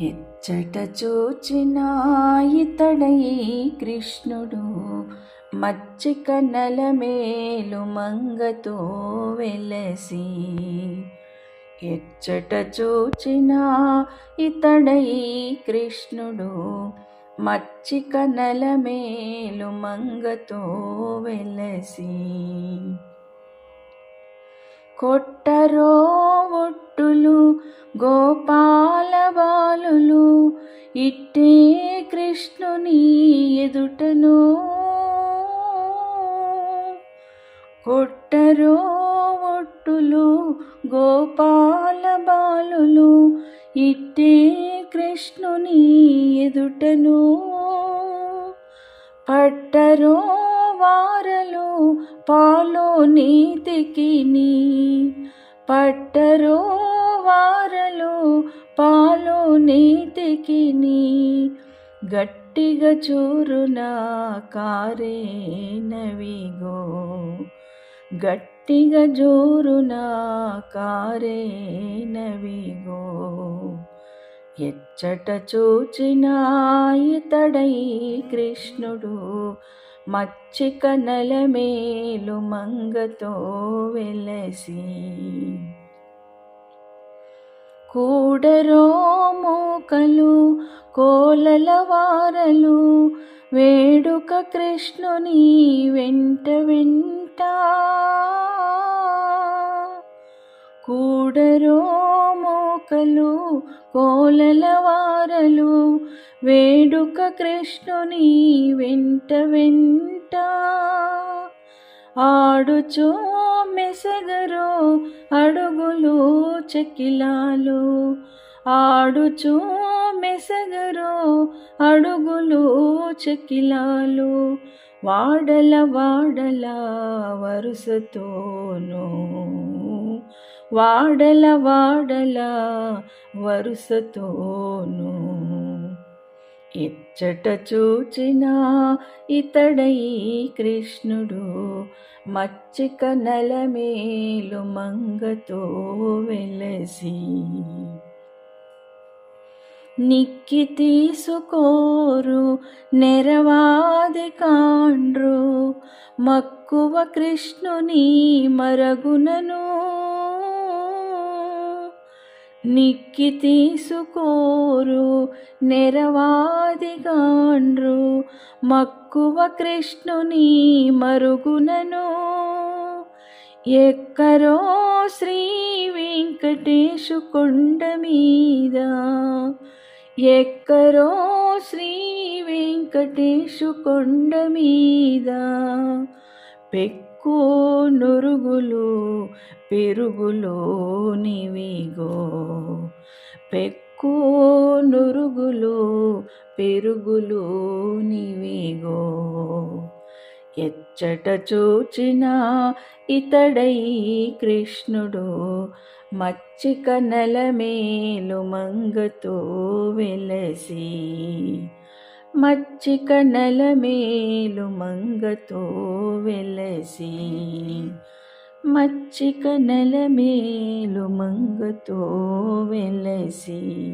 ఎచ్చట చూచిన ఇతడై కృష్ణుడు మచ్చిక నలమేలు మంగతో వెలసి. ఎచ్చట చూచిన ఇతడై కృష్ణుడు మచ్చిక నలమేలు మంగతో వెలసి. కొట్టరో ఒట్టులు గోపాల కనులు ఇట్టే కృష్ణుని ఎదుటను. కొట్టరో ఒట్టులు గోపాల బాలులు ఇట్టే కృష్ణుని ఎదుటను. పట్టరో వారలు పాలో నీతికి పట్టరో వారలు పాలు నీతికి నీ గట్టిగా చూరున కారే నవిగో గట్టిగా జోరున కారే నవిగో ఎచ్చట చూచిన ఇతడై కృష్ణుడు మచ్చిక నలమేలు మంగతో వెలసి కూడరో మోకలు కోలల వారలు వేడుక కృష్ణుని వెంట వెంట. కూడరో మోకలు కోలల వారలు వేడుక కృష్ణుని వెంట వెంట. ఆడుచూ మెసగరో అడుగులు చెక్కిలాలు. ఆడుచూ మెసగరో అడుగులు చెక్కిలాలు. వాడల వాడల వరుసతోను. వాడల వాడల వరుసతోనూ. ఎచ్చట చూచిన ఇతడై కృష్ణుడు మచ్చిక నలమేలు మంగతో వెలసి. నిక్కి తీసుకోరు నెరవాది కాండ్రు మక్కువ కృష్ణుని మరగునను నిక్కి తీసుకోరు నెరవాదిగాండ్రు. మక్కువ కృష్ణుని మరుగునను. ఎక్కరో శ్రీ వెంకటేశు కొండ మీద. ఎక్కరో శ్రీ వెంకటేశు కొండ మీద. నాకు నురుగులు పెరుగులో నివిగో. పెక్కు నురుగులు పెరుగులు నివిగో. ఎచ్చట చూచిన ఇతడై కృష్ణుడు మచ్చిక నలమేలు మంగతో వెలసి మచ్చిక నలమేలు మంగతో వెలసి. మచ్చిక నలమేలు మంగతో వెలసి.